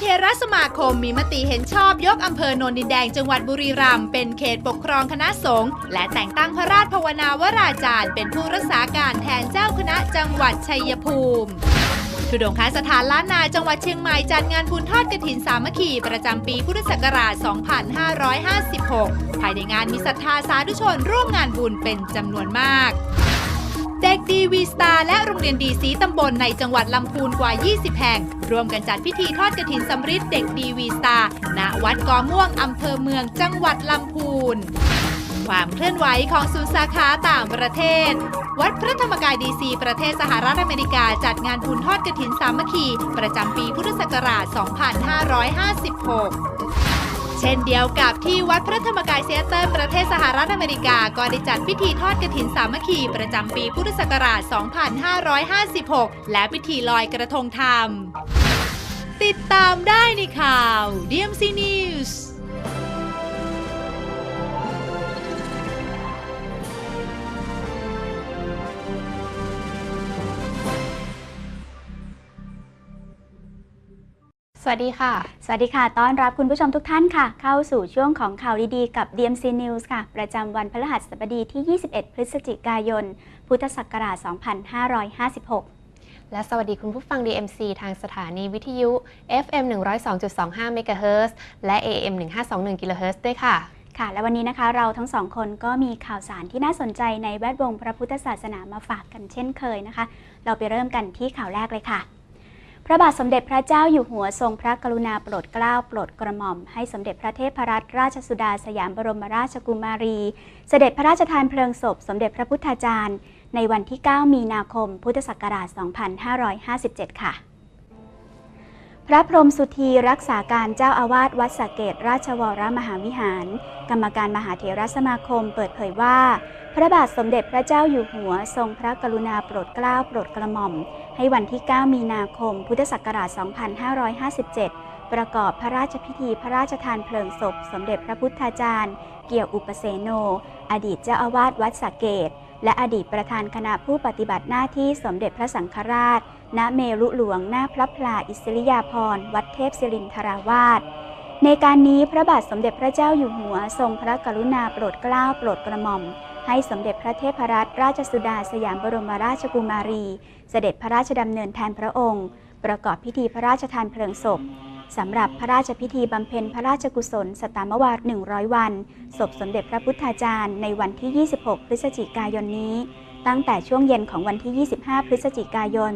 เทรสมาคมมีมติเห็นชอบยกอำเภอโนนดินแดงจังหวัดบุรีรัมย์เป็นเขตปกครองคณะสงฆ์และแต่งตั้งพระราชภาวนาวราจารย์ เป็นผู้รักษาการแทนเจ้าคณะจังหวัดชัยภูมิทุดงคสถานล้านนาจังหวัดเชียงใหม่จัดงานบุญทอดกฐินสามัคคีประจำปีพุทธศักราช 2556 ภายในงานมีศรัทธาสาธุชนร่วมงานบุญเป็นจำนวนมาก เด็กดีวีสตาร์และโรงเรียนดีสีตำบลในจังหวัดลำพูนกว่า 20 แห่งร่วมกันจัดพิธีทอดกระถินสำริดเด็กดีวีสตาร์ณวัดกอม่วงอำเภอเมืองจังหวัดลำพูน ความเคลื่อนไหวของศูนย์สาขาต่างประเทศ วัดพระธรรมกายดีซีประเทศสหรัฐอเมริกาจัดงานบุญทอดกระถินสามัคคี ประจำปีพุทธศักราช 2556 เช่นเดียวกับที่วัดพระธรรมกายเซียเตอร์ประเทศสหรัฐอเมริกา ก็ได้จัดพิธีทอดกระถินสามัคคีประจำปีพุทธศักราช 2556 และพิธีลอยกระทงธรรม ติดตามได้ในข่าว DMC News วัสดีค่ะ สวัสดีค่ะ ต้อนรับคุณผู้ชมทุกท่านค่ะ เข้าสู่ช่วงของข่าวดีๆ กับ DMC News ค่ะ ประจำวันพฤหัสบดีที่ 21 พฤศจิกายน พุทธศักราช 2556และสวัสดีคุณผู้ฟัง DMC ทางสถานีวิทยุ FM 102.25 MHz และ AM 1521 kHz ด้วยค่ะ ค่ะ และวันนี้นะคะเราทั้งสองคนก็มีข่าวสารที่น่าสนใจในแวดวงพระพุทธศาสนามาฝากกันเช่นเคยนะคะ เราไปเริ่มกันที่ข่าวแรกเลยค่ะพ ระบาทสมเด็จพระเจ้าอยู่หัวทรงพระกรุณาโปรดเกล้าโปรดกระหม่อม ให้สมเด็จพระเทพรัตนราชสุดาสยามบรมราชกุมารี เสด็จพระราชทานเพลิงศพ สมเด็จพระพุทธาจารย์ ในวันที่ 9 มีนาคม พุทธศักราช 2557 ค่ะ พระพรมสุธีรักษาการเจ้าอาวาสวัดสะเกตราชวรมหาวิหาร กรรมการมหาเถรสมาคมเปิดเผยว่า พระบาทสมเด็จพระเจ้าอยู่หัวทรงพระกรุณาโปรดเกล้าโปรดกระหม่อม ให้วันที่ 9 มีนาคม พุทธศักราช 2557 ประกอบพระราชพิธีพระราชทานเพลิงศพ สมเด็จพระพุทธาจารย์ เกี่ยวอุปเสโน อดีตเจ้าอาวาสวัดสะเกตและอดีตประธานคณะผู้ปฏิบัติหน้าที่สมเด็จพระสังฆราช ณเมรุหลวงหน้าพระพลาอิสริยาภรณ์วัดเทพศิรินทราวาสในการนี้พระบาทสมเด็จพระเจ้าอยู่หัวทรงพระกรุณาโปรดเกล้าโปรดกระหม่อม ให้สมเด็จพระเทพรัตนราชสุดาสยามบรมราชกุมารี เสด็จพระราชดำเนินแทนพระองค์ ประกอบพิธีพระราชทานเพลิงศพสำหรับพระราชพิธีบำเพ็ญพระราชกุศล สตามวาระ100วัน ศพสมเด็จพระพุทธาจารย์ในวันที่ 26 พฤศจิกายนนี้ ตั้งแต่ช่วงเย็นของวันที่ 25 พฤศจิกายน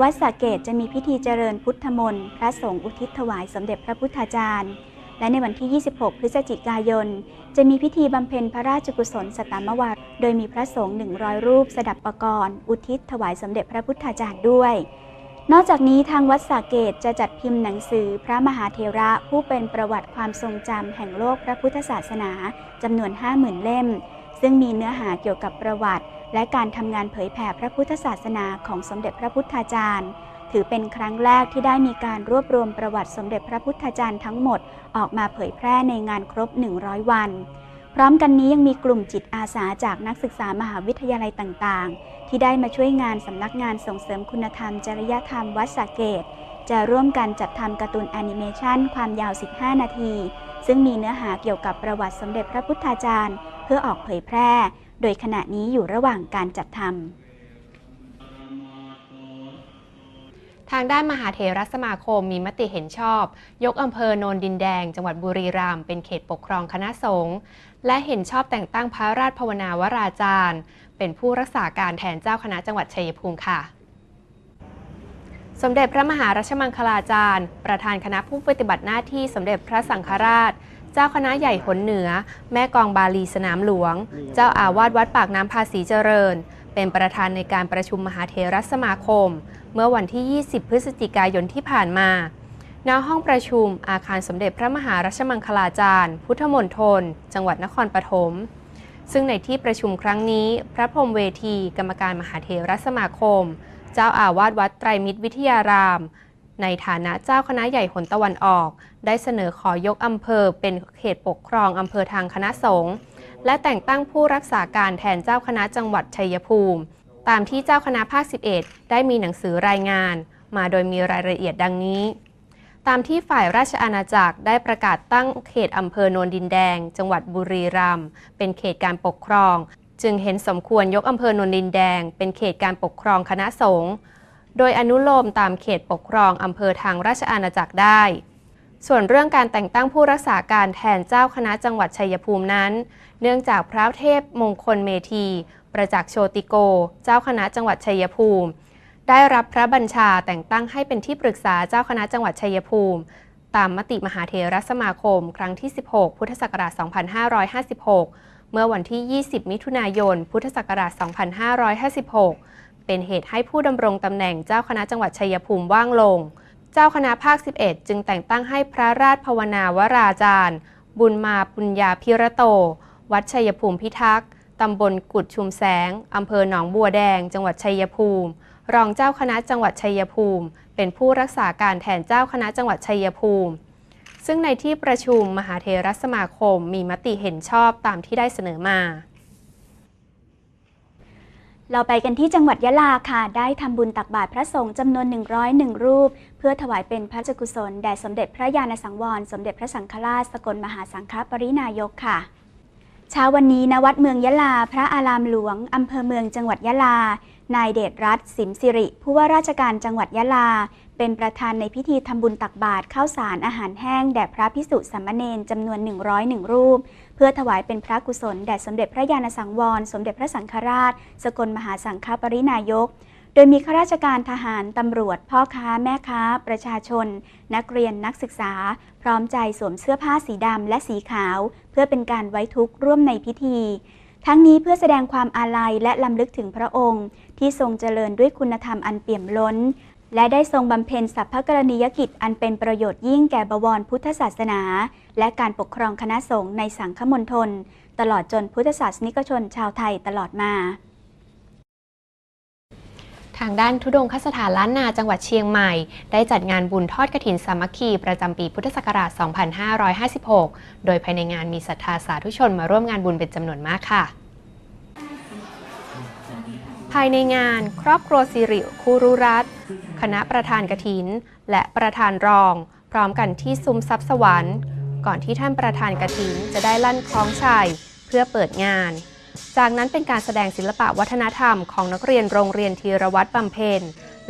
วัดสระเกตจะมีพิธีเจริญพุทธมนต์พระสงฆ์อุทิศถวายสมเด็จพระพุทธาจารย์ และในวันที่ 26 พฤศจิกายน จะมีพิธีบำเพ็ญพระราชกุศลสตามวารโดยมีพระสงฆ์100 รูปสดับประกรณ์อุทิศถวายสมเด็จพระพุทธาจารย์ด้วย นอกจากนี้ทางวัดสาเกตจะจัดพิมพ์หนังสือพระมหาเทระผู้เป็นประวัติความทรงจำแห่งโลกพระพุทธศาสนาจำนวน 50,000 เล่ม ซึ่งมีเนื้อหาเกี่ยวกับประวัติ และการทำงานเผยแผ่พระพุทธศาสนาของสมเด็จพระพุทธาจารย์ ถือเป็นครั้งแรกที่ได้มีการรวบรวมประวัติสมเด็จพระพุทธาจารย์ทั้งหมดออกมาเผยแพร่ในงานครบ 100 วัน พร้อมกันนี้ยังมีกลุ่มจิตอาสาจากนักศึกษามหาวิทยาลัยต่างๆ ที่ได้มาช่วยงานสำนักงานส่งเสริมคุณธรรมจริยธรรมวัดสระเกตจะร่วมกันจัดทำการ์ตูนแอนิเมชันความยาว 15 นาที ซึ่งมีเนื้อหาเกี่ยวกับประวัติสมเด็จพระพุทธาจารย์ เพื่อออกเผยแพร่ โดยขณะนี้อยู่ระหว่างการจัดทำทางด้านมหาเถรสมาคมมีมติเห็นชอบ ยกอำเภอโนนดินแดง จังหวัดบุรีรัมย์เป็นเขตปกครองคณะสงฆ์และเห็นชอบแต่งตั้งพระราชภาวนาวราจารย์ เป็นผู้รักษาการแทนเจ้าคณะจังหวัดชัยภูมิค่ะ สมเด็จพระมหารัชมังคลาจารย์ ประธานคณะผู้ปฏิบัติหน้าที่สมเด็จพระสังฆราช เจ้าคณะใหญ่หนเหนือ แม่กองบาลีสนามหลวง เจ้าอาวาสวัดปากน้ำภาษีเจริญ เป็นประธานในการประชุมมหาเถรสมาคม เมื่อวันที่ 20 พฤศจิกายนที่ผ่านมาณห้องประชุมอาคารสมเด็จพระมหารัชมังคลาจารย์ พุทธมณฑลจังหวัดนครปฐมซึ่งในที่ประชุมครั้งนี้ พระพรหมเวที กรรมการมหาเถรสมาคม เจ้าอาวาสวัดไตรมิตรวิทยาราม ในฐานะเจ้าคณะใหญ่หนตะวันออก ได้เสนอขอยกอำเภอเป็นเขตปกครองอำเภอทางคณะสงฆ์และแต่งตั้งผู้รักษาการแทนเจ้าคณะจังหวัดชัยภูมิ ตามที่เจ้าคณะภาค 11 ได้มีหนังสือรายงาน มาโดยมีรายละเอียดดังนี้ ตามที่ฝ่ายราชอาณาจักรได้ประกาศตั้งเขตอำเภอโนนดินแดง จังหวัดบุรีรัมย์เป็นเขตการปกครอง จึงเห็นสมควรยกอำเภอโนนดินแดง เป็นเขตการปกครองคณะสงฆ์ โดยอนุโลมตามเขตปกครองอำเภอทางราชอาณาจักรได้ ส่วนเรื่องการแต่งตั้งผู้รักษาการแทนเจ้าคณะจังหวัดชัยภูมินั้น เนื่องจากพระเทพมงคลเมธี ประจักษ์โชติโก เจ้าคณะจังหวัดชัยภูมิ ได้รับพระบัญชาแต่งตั้งให้เป็นที่ปรึกษาเจ้าคณะจังหวัดชัยภูมิ ตามมติมหาเถรสมาคม ครั้งที่ 16 พุทธศักราช 2556 เมื่อวันที่ 20 มิถุนายน พุทธศักราช 2556 เป็นเหตุให้ผู้ดำรงตำแหน่งเจ้าคณะจังหวัดชัยภูมิว่างลง เจ้าคณะภาค 11 จึงแต่งตั้งให้พระราชภาวนาวราจารย์ บุญมาปุญญาพิระโต วัดชัยภูมิพิทักษ์ตำบลกุดชุมแสงอำเภอหนองบัวแดง จังหวัดชัยภูมิ รองเจ้าคณะจังหวัดชัยภูมิ เป็นผู้รักษาการแทนเจ้าคณะจังหวัดชัยภูมิ ซึ่งในที่ประชุมมหาเทรสมาคมมีมติเห็นชอบตามที่ได้เสนอมา เราไปกันที่จังหวัดยะลาค่ะ ได้ทำบุญตักบาตรพระสงฆ์จำนวน 101 รูป เพื่อถวายเป็นพระราชกุศลแด่สมเด็จพระญาณสังวร สมเด็จพระสังฆราชสกลมหาสังฆปรินายกค่ะ เช้าวันนี้ณวัดเมืองยะลา พระอารามหลวงอำเภอเมืองจังหวัดยะลา นายเดชรัตน์สิมสิริ ผู้ว่าราชการจังหวัดยะลา เป็นประธานในพิธีทำบุญตักบาตรข้าวสารอาหารแห้ง แด่พระพิสุสามเณรจำนวน 101 รูป เพื่อถวายเป็นพระกุศลแด่สมเด็จพระญาณสังวร สมเด็จพระสังฆราช สกลมหาสังฆปรินายก โดยมีข้าราชการทหาร ตำรวจ พ่อค้า แม่ค้า ประชาชน นักเรียนนักศึกษา พร้อมใจสวมเสื้อผ้าสีดำและสีขาว เพื่อเป็นการไว้ทุกข์ร่วมในพิธีทั้งนี้เพื่อแสดงความอาลัยและลำลึกถึงพระองค์ ที่ทรงเจริญด้วยคุณธรรมอันเปี่ยมล้น และได้ทรงบำเพ็ญสัพพกรณียกิจอันเป็นประโยชน์ยิ่งแก่บวรพุทธศาสนา และการปกครองคณะสงฆ์ในสังฆมณฑลตลอดจนพุทธศาสนิกชนชาวไทยตลอดมา ทางด้านทุดงคสถานล้านนาจังหวัดเชียงใหม่ ได้จัดงานบุญทอดกฐินสามัคคีประจำปีพุทธศักราช 2556 โดยภายในงานมีศรัทธาสาธุชนมาร่วมงานบุญเป็นจำนวนมากค่ะ ภายในงานครอบครัวสิริคูรุรัตคณะประธานกฐิน และประธานรอง พร้อมกันที่ซุ้มทรัพย์สวรรค์ ก่อนที่ท่านประธานกฐินจะได้ลั่นคล้องชัยเพื่อเปิดงาน จากนั้นเป็นการแสดงศิลปะวัฒนธรรมของนักเรียนโรงเรียนธีรวัตรบำเพ็ญ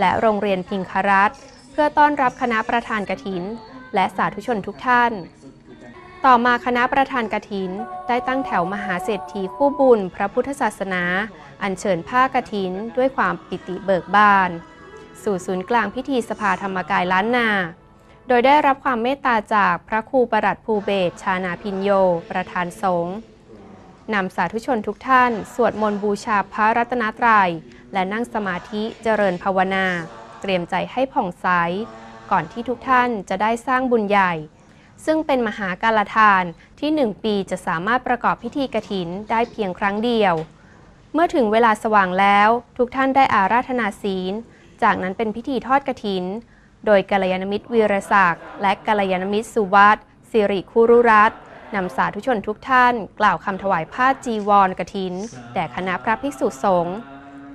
และโรงเรียนพิงครัตเพื่อต้อนรับคณะประธานกฐิน และสาธุชนทุกท่าน ต่อมาคณะประธานกฐิน ได้ตั้งแถวมหาเศรษฐีคู่บุญพระพุทธศาสนา อัญเชิญผ้ากฐินด้วยความปิติเบิกบาน สู่ศูนย์กลางพิธีสภาธรรมกายล้านนา โดยได้รับความเมตตาจากพระครูประหลัดภูเบศชานาพินโย ประธานสงฆ์นำสาธุชนทุกท่าน สวดมนต์บูชาพระรัตนตรัย และนั่งสมาธิเจริญภาวนา เตรียมใจให้ผ่องใส ก่อนที่ทุกท่านจะได้สร้างบุญใหญ่ ซึ่งเป็นมหาการทานที่หนึ่งปีจะสามารถประกอบพิธีกระถินได้เพียงครั้งเดียว เมื่อถึงเวลาสว่างแล้วทุกท่านได้อาราธนาศีล จากนั้นเป็นพิธีทอดกระถิน โดยกัลยาณมิตรวีรศักดิ์และกัลยาณมิตรสุวัตสิริคุรุรัตน์นำสาธุชนทุกท่าน กล่าวคำถวายผ้าจีวรกถิน แด่คณะพระภิกษุสงฆ์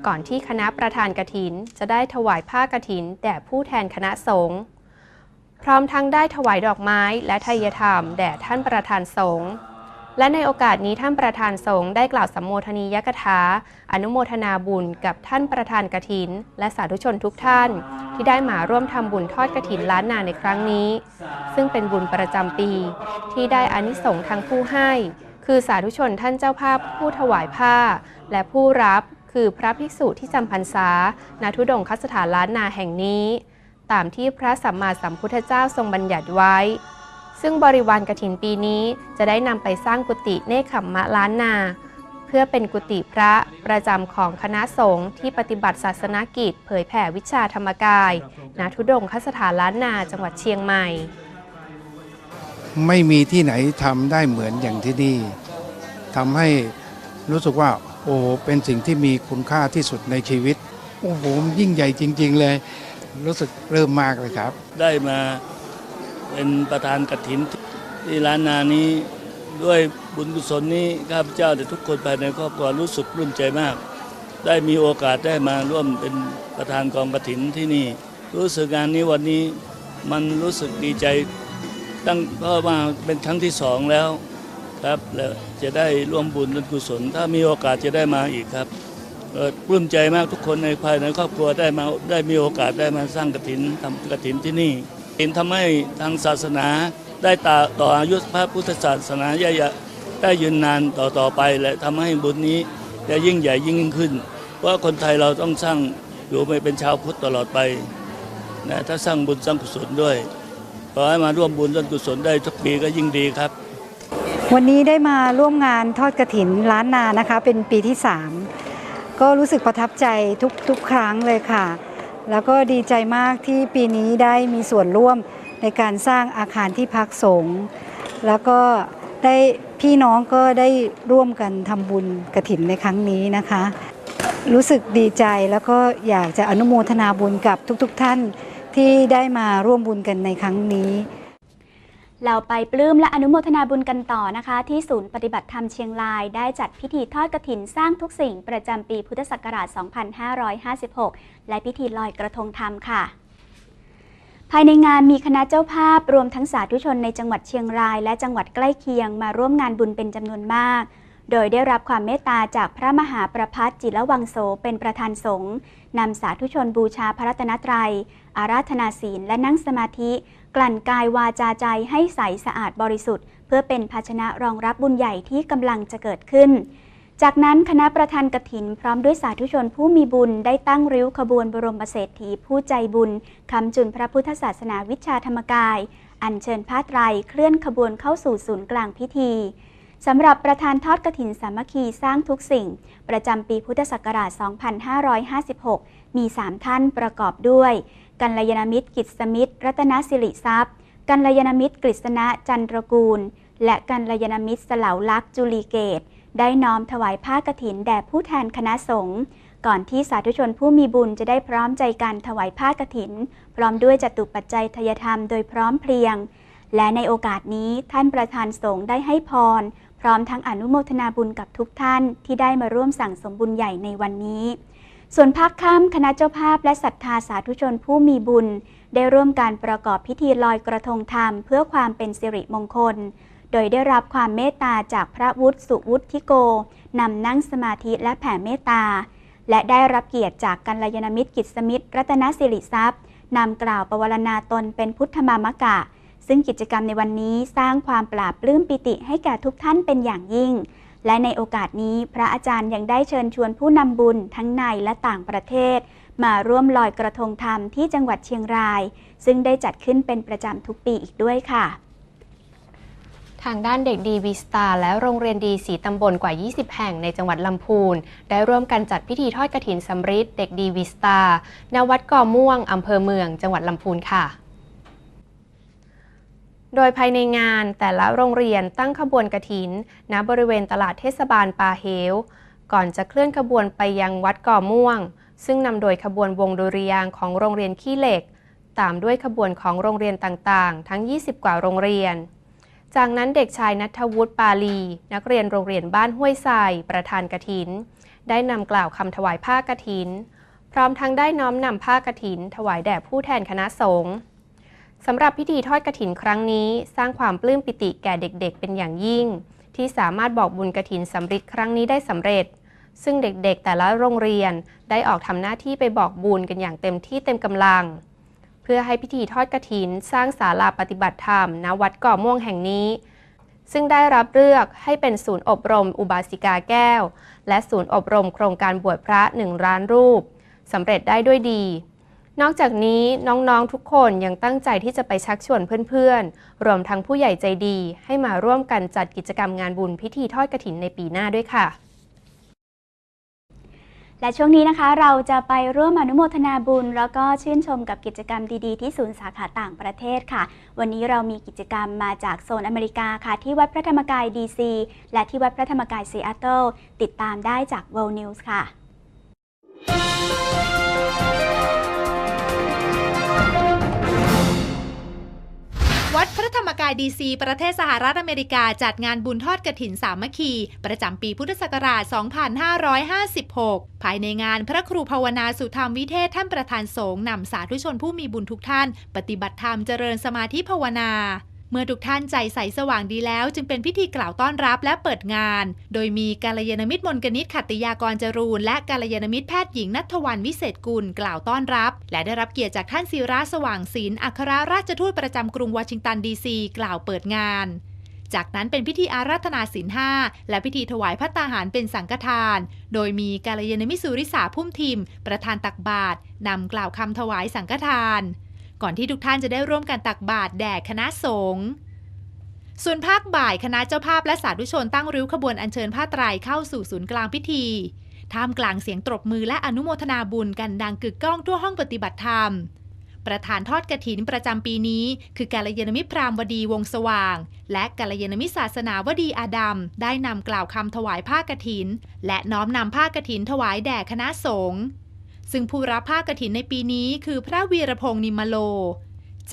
ก่อนที่คณะประธานกถิน จะได้ถวายผ้ากถิน แด่ผู้แทนคณะสงฆ์ พร้อมทั้งได้ถวายดอกไม้และทายธรรมแด่ท่านประธานสงฆ์และในโอกาสนี้ท่านประธานสงฆ์ได้กล่าวสัมโมทนียกถา อนุโมทนาบุญกับท่านประธานกถิน และสาธุชนทุกท่าน ที่ได้มาร่วมทำบุญทอดกถินล้านนาในครั้งนี้ ซึ่งเป็นบุญประจำปี ที่ได้อานิสงส์ทั้งผู้ให้ คือสาธุชนท่านเจ้าภาพผู้ถวายผ้า และผู้รับคือพระภิกษุที่จำพรรษาณทุดงคสถานล้านนาแห่งนี้ ตามที่พระสัมมาสัมพุทธเจ้าทรงบัญญัติไว้ ซึ่งบริวารกรถินปีนี้จะได้นำไปสร้างกุฏิเนคขมมะล้านนา เพื่อเป็นกุฏิพระประจำของคณะสงฆ์ที่ปฏิบัติศาสนกิจ เผยแผ่วิชาธรรมกายณทุดงคสถานล้านนาจังหวัดเชียงใหม่ ไม่มีที่ไหนทำได้เหมือนอย่างที่นี่ทำให้รู้สึกว่าโอ้เป็นสิ่งที่มีคุณค่าที่สุดในชีวิต โอ้โหยิ่งใหญ่จริง ๆ เลย รู้สึกเริ่มมากเลยครับ ได้มาเป็นประธานกฐินที่ร้านนานี้ด้วยบุญกุศลนี้ข้าพเจ้าและทุกคนภายในครอบครัวรู้สึกปลื้มใจมาก ได้มีโอกาสได้มาร่วมเป็นประธานกองกฐินที่นี่ รู้สึกงานนี้วันนี้มันรู้สึกดีใจตั้งเพราะว่าเป็นครั้งที่สองแล้วครับแล้วจะได้ร่วมบุญร่วมกุศล ถ้ามีโอกาสจะได้มาอีกครับ ปลื้มใจมากทุกคนในภายในครอบครัวได้มาได้มีโอกาสได้มาสร้างกฐินทำกฐินที่นี่เห็นทำให้ทางศาสนาได้ตาต่ออายุพระพุทธศาสนาได้ยะได้ยืนนานต่อต่อไป และทำให้บุญนี้จะยิ่งใหญ่ยิ่งขึ้น เพราะคนไทยเราต้องสร้างอยู่ไปเป็นชาวพุทธตลอดไปนะถ้าสร้างบุญสร้างกุศลด้วยขอให้มาร่วมบุญร่วมกุศลได้ทุกปีก็ยิ่งดีครับ วันนี้ได้มาร่วมงานทอดกระถินล้านนานะคะ เป็นปีที่3 ก็รู้สึกประทับใจทุกทุกครั้งเลยค่ะ แล้วก็ดีใจมากที่ปีนี้ได้มีส่วนร่วมในการสร้างอาคารที่พักสงฆ์แล้วก็ได้พี่น้องก็ได้ร่วมกันทำบุญกระถินในครั้งนี้นะคะ รู้สึกดีใจแล้วก็อยากจะอนุโมทนาบุญกับทุกๆทท่านที่ได้มาร่วมบุญกันในครั้งนี้ เราไปปลื้มและอนุโมทนาบุญกันต่อนะคะ ที่ศูนย์ปฏิบัติธรรมเชียงราย ได้จัดพิธีทอดกระถินสร้างทุกสิ่งประจำปีพุทธศักราช 2556 และพิธีลอยกระทงธรรมค่ะ ภายในงานมีคณะเจ้าภาพรวมทั้งสาธุชนในจังหวัดเชียงราย และจังหวัดใกล้เคียงมาร่วมงานบุญเป็นจำนวนมากโดยได้รับความเมตตาจากพระมหาประพัฒจิรวังโสเป็นประธานสงฆ์นำสาธุชนบูชาพระรัตนตรัย อาราธนาศีลและนั่งสมาธิ กลั่นกายวาจาใจให้ใสสะอาดบริสุทธิ์ เพื่อเป็นภาชนะรองรับบุญใหญ่ที่กำลังจะเกิดขึ้น จากนั้นคณะประธานกฐิน พร้อมด้วยสาธุชนผู้มีบุญได้ตั้งริ้วขบวนบรมเศรษฐีผู้ใจบุญคำจุนพระพุทธศาสนาวิชาธรรมกาย อัญเชิญผ้าไตรเคลื่อนขบวนเข้าสู่ศูนย์กลางพิธีสำหรับประธานทอดกฐินสามัคคีสร้างทุกสิ่ง ประจำปีพุทธศักราช 2556 มี 3 ท่านประกอบด้วย กัลยาณมิตรกิจสมิตร รัตนสิริทรัพย์ กัลยาณมิตรกฤษณะจันทรกูล และกัลยาณมิตรสลาวลักษ์จุลีเกต ได้น้อมถวายผ้ากฐินแด่ผู้แทนคณะสงฆ์ก่อนที่สาธุชนผู้มีบุญจะได้พร้อมใจกันถวายผ้ากฐิน พร้อมด้วยจตุปัจจัยทยธรรมโดยพร้อมเพรียง และในโอกาสนี้ท่านประธานสงฆ์ได้ให้พร พร้อมทั้งอนุโมทนาบุญกับทุกท่านที่ได้มาร่วมสั่งสมบุญใหญ่ในวันนี้ ส่วนภาคค่ำคณะเจ้าภาพและศรัทธาสาธุชนผู้มีบุญ ได้ร่วมการประกอบพิธีลอยกระทงธรรม เพื่อความเป็นสิริมงคล โดยได้รับความเมตตาจากพระวุฒิสุวุฒิโก นำนั่งสมาธิและแผ่เมตตา และได้รับเกียรติจากกัลยาณมิตรกิจสมิตรรัตนสิริทรัพย์นำกล่าวประวรณาตนเป็นพุทธมามกะ ซึ่งกิจกรรมในวันนี้สร้างความปราบปลื้มปิติให้แก่ทุกท่านเป็นอย่างยิ่ง และในโอกาสนี้พระอาจารย์ยังได้เชิญชวนผู้นำบุญทั้งในและต่างประเทศ มาร่วมลอยกระทงธรรมที่จังหวัดเชียงราย ซึ่งได้จัดขึ้นเป็นประจำทุกปีอีกด้วยค่ะทางด้านเด็กดีวีสตาร์และโรงเรียนดีสีตำบลกว่า 20 แห่งในจังหวัดลำพูน ได้ร่วมกันจัดพิธีทอดกระถินสำริดเด็กดีวีสตาร์ณวัดก่อม่วงอำเภอเมืองจังหวัดลำพูนค่ะ โดยภายในงานแต่ละโรงเรียนตั้งขบวนกระถิน ณ บริเวณตลาดเทศบาลปาเฮว ก่อนจะเคลื่อนขบวนไปยังวัดก่อม่วง ซึ่งนำโดยขบวนวงดุริยางของโรงเรียนขี้เหล็ก ตามด้วยขบวนของโรงเรียนต่างๆ ทั้ง 20 กว่าโรงเรียน จากนั้นเด็กชายนัทวุฒิปาลี นักเรียนโรงเรียนบ้านห้วยทรายประธานกฐิน ได้นำกล่าวคำถวายผ้ากฐิน พร้อมทั้งได้น้อมนำผ้ากฐิน ถวายแด่ผู้แทนคณะสงฆ์ สำหรับพิธีทอดกฐินครั้งนี้ สร้างความปลื้มปิติแก่เด็กๆ เป็นอย่างยิ่ง ที่สามารถบอกบุญกฐินสำริดครั้งนี้ได้สำเร็จ ซึ่งเด็กๆ แต่ละโรงเรียนได้ออกทำหน้าที่ไปบอกบุญกันอย่างเต็มที่เต็มกำลัง เพื่อให้พิธีทอดกฐินสร้างศาลาปฏิบัติธรรมณวัดก่อม่วงแห่งนี้ ซึ่งได้รับเลือกให้เป็นศูนย์อบรมอุบาสิกาแก้ว และศูนย์อบรมโครงการบวชพระหนึ่งล้านรูปสำเร็จได้ด้วยดี นอกจากนี้น้องๆทุกคนยังตั้งใจที่จะไปชักชวนเพื่อนๆ รวมทั้งผู้ใหญ่ใจดี ให้มาร่วมกันจัดกิจกรรมงานบุญพิธีทอดกฐินในปีหน้าด้วยค่ะ และช่วงนี้นะคะเราจะไปร่วมอนุโมทนาบุญ แล้วก็ชื่นชมกับกิจกรรมดีๆ ที่ศูนย์สาขาต่างประเทศค่ะ วันนี้เรามีกิจกรรมมาจากโซนอเมริกาค่ะ ที่วัดพระธรรมกายดีซีและที่วัดพระธรรมกายซีแอตเทิลติดตามได้จาก World News ค่ะ ระธรรมกายดีซีประเทศสหรัฐอเมริกาจัดงานบุญทอดกระถินสามัคคี ประจำปีพุทธศักราช 2556 ภายในงานพระครูภาวนาสุธรรมวิเทศท่านประธานสงฆ์นำสาธุชนผู้มีบุญทุกท่าน ปฏิบัติธรรมเจริญสมาธิภาวนา มื่อทุกท่านใจใสสว่างดีแล้ว จึงเป็นพิธีกล่าวต้อนรับและเปิดงาน โดยมีกาลยานมิตรมนกนิษฐ์ขัตติยากรจรูน และกาลยานมิตรแพทย์หญิงนัทวันวิเศษกุลกล่าวต้อนรับ และได้รับเกียรติจากท่านศิระสว่างศิลป์อัครราชทูตประจำกรุงวอชิงตันดีซีกล่าวเปิดงานจากนั้นเป็นพิธีอาราธนาศีลห้าและพิธีถวายพระตาหารเป็นสังฆทาน โดยมีกาลยานมิตรสุริสาพุ่มทิม ประธานตักบาตรนำกล่าวคำถวายสังฆทาน ก่อนที่ทุกท่านจะได้ร่วมกันตักบาตรแด่คณะสงฆ์ส่วนภาคบ่ายคณะเจ้าภาพและสาธุชนตั้งริ้วขบวนอัญเชิญผ้าไตรเข้าสู่ศูนย์กลางพิธีท่ามกลางเสียงตรบมือและอนุโมทนาบุญกันดังกึกก้องทั่วห้องปฏิบัติธรรม ประธานทอดกระถินประจำปีนี้ คือกาลยานมิตรพราหมวดีวงสว่าง และกาลยานมิตรศาสนาวดีอาดัมได้นำกล่าวคำถวายผ้ากระถิน และน้อมนำผ้ากระถินถวายแด่คณะสงฆ์ ซึ่งผู้รับผ้ากระถินในปีนี้คือพระวีรพงษ์นิมโล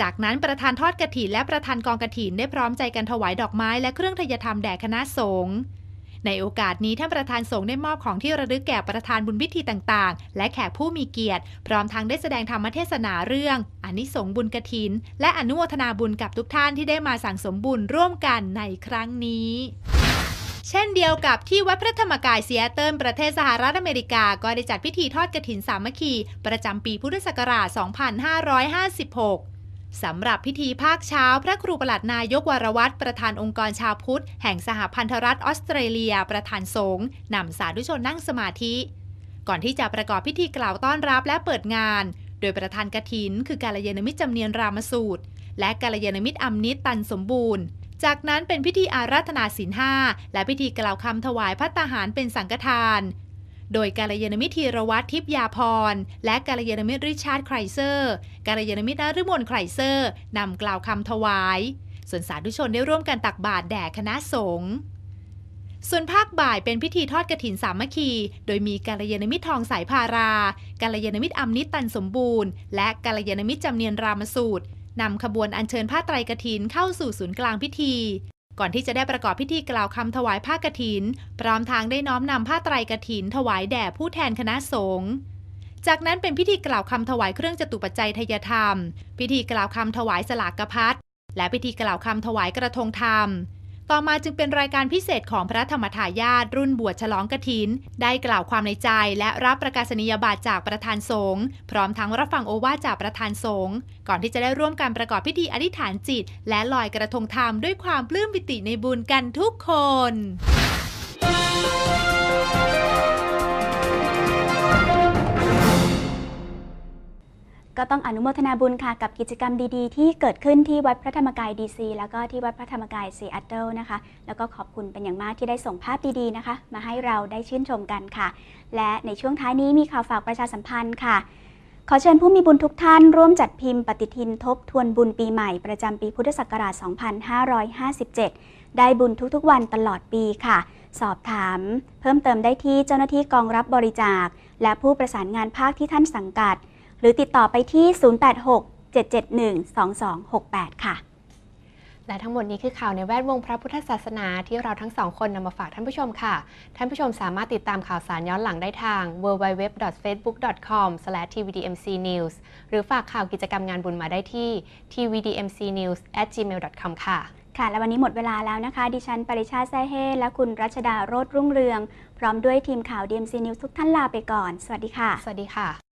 จากนั้นประธานทอดกระถินและประธานกองกระถินได้พร้อมใจกันถวายดอกไม้และเครื่องทยธรรมแด่คณะสงฆ์ในโอกาสนี้ท่านประธานสงฆ์ได้มอบของที่ระลึกแก่ประธานบุญพิธีต่างๆ และแขกผู้มีเกียรติ พร้อมทั้งได้แสดงธรรมเทศนาเรื่องอนิสงส์บุญกระถิน และอนุโมทนาบุญกับทุกท่านที่ได้มาสั่งสมบุญร่วมกันในครั้งนี้ เช่นเดียวกับที่วัดพระธรรมกายเซีแอตเทิลประเทศสหรัฐอเมริกา ก็ได้จัดพิธีทอดกระถินสามัคคี ประจำปีพุทธศักราช 2556สำหรับพิธีภาคเช้า พระครูประหลัดนายกวรวัตรประธานองค์กรชาวพุทธ แห่งสหพันธรัฐออสเตรเลีย ประธานสงฆ์นำสาธุชนนั่งสมาธิ ก่อนที่จะประกอบพิธีกล่าวต้อนรับและเปิดงาน โดยประธานกฐิน คือกาลยานมิตรจำเนียนรามสูตร และกาลยานมิตรอัมนิตตันสมบูรณ์ จากนั้นเป็นพิธีอาราธนาศีลห้าและพิธีกล่าวคำถวายพระตาหารเป็นสังฆทาน โดยกาลยานมิตรธีรวัตรทิพยาพร และกาลยานมิตรริชาร์ดไครเซอร์กาลยานมิตรนฤมลไครเซอร์นำกล่าวคำถวาย ส่วนสาธุชนได้ร่วมกันตักบาตรแด่คณะสงฆ์ส่วนภาคบ่ายเป็นพิธีทอดกระถินสามัคคี โดยมีกาลยานมิตรทองสายพารากาลยานมิตรอมนิตตันสมบูรณ์ และกาลยานมิตรจำเนียนรามสูตร นำขบวนอัญเชิญผ้าไตรกฐินเข้าสู่ศูนย์กลางพิธี ก่อนที่จะได้ประกอบพิธีกล่าวคำถวายผ้ากฐิน พร้อมทางได้น้อมนำผ้าไตรกฐิน ถวายแด่ผู้แทนคณะสงฆ์จากนั้นเป็นพิธีกล่าวคำถวายเครื่องจตุปัจจัยทยธรรม พิธีกล่าวคำถวายสลากพัดและพิธีกล่าวคำถวายกระทงธรรม ต่อมาจึงเป็นรายการพิเศษของพระธรรมทายาทรุ่นบวชฉลองกฐิน ได้กล่าวความในใจและรับประกาศนียบัตรจากประธานสงฆ์พร้อมทั้งรับฟังโอวาจากประธานสงฆ์ก่อนที่จะได้ร่วมการประกอบพิธีอธิษฐานจิต และลอยกระทงธรรมด้วยความปลื้มปิติในบุญกันทุกคน ก็ต้องอนุโมทนาบุญค่ะกับกิจกรรมดีๆ ที่เกิดขึ้นที่วัดพระธรรมกายดีซีแล้วก็ที่วัดพระธรรมกายซีแอตเทิลนะคะ แล้วก็ขอบคุณเป็นอย่างมากที่ได้ส่งภาพดีๆนะคะ มาให้เราได้ชื่นชมกันค่ะ และในช่วงท้ายนี้มีข่าวฝากประชาสัมพันธ์ค่ะ ขอเชิญผู้มีบุญทุกท่าน ร่วมจัดพิมพ์ปฏิทินทบทวนบุญปีใหม่ประจำปีพุทธศักราช 2557 ได้บุญทุกๆ วันตลอดปีค่ะ สอบถาม เพิ่มเติมได้ที่เจ้าหน้าที่กองรับบริจาค และผู้ประสานงานภาคที่ท่านสังกัด หรือติดต่อไปที่ 086 771 2268 ค่ะ และทั้งหมดนี้คือข่าวในแวดวงพระพุทธศาสนาที่เราทั้งสองคนนำมาฝากท่านผู้ชมค่ะ ท่านผู้ชมสามารถติดตามข่าวสารย้อนหลังได้ทาง www.facebook.com/tvdmcnews หรือฝากข่าวกิจกรรมงานบุญมาได้ที่ tvdmcnews@gmail.com ค่ะค่ะ และวันนี้หมดเวลาแล้วนะคะ ดิฉัน ปริชาติแซ่เฮและคุณรัชดาโรธรุ่งเรือง พร้อมด้วยทีมข่าว DMC News ทุกท่านลาไปก่อน สวัสดีค่ะ สวัสดีค่ะ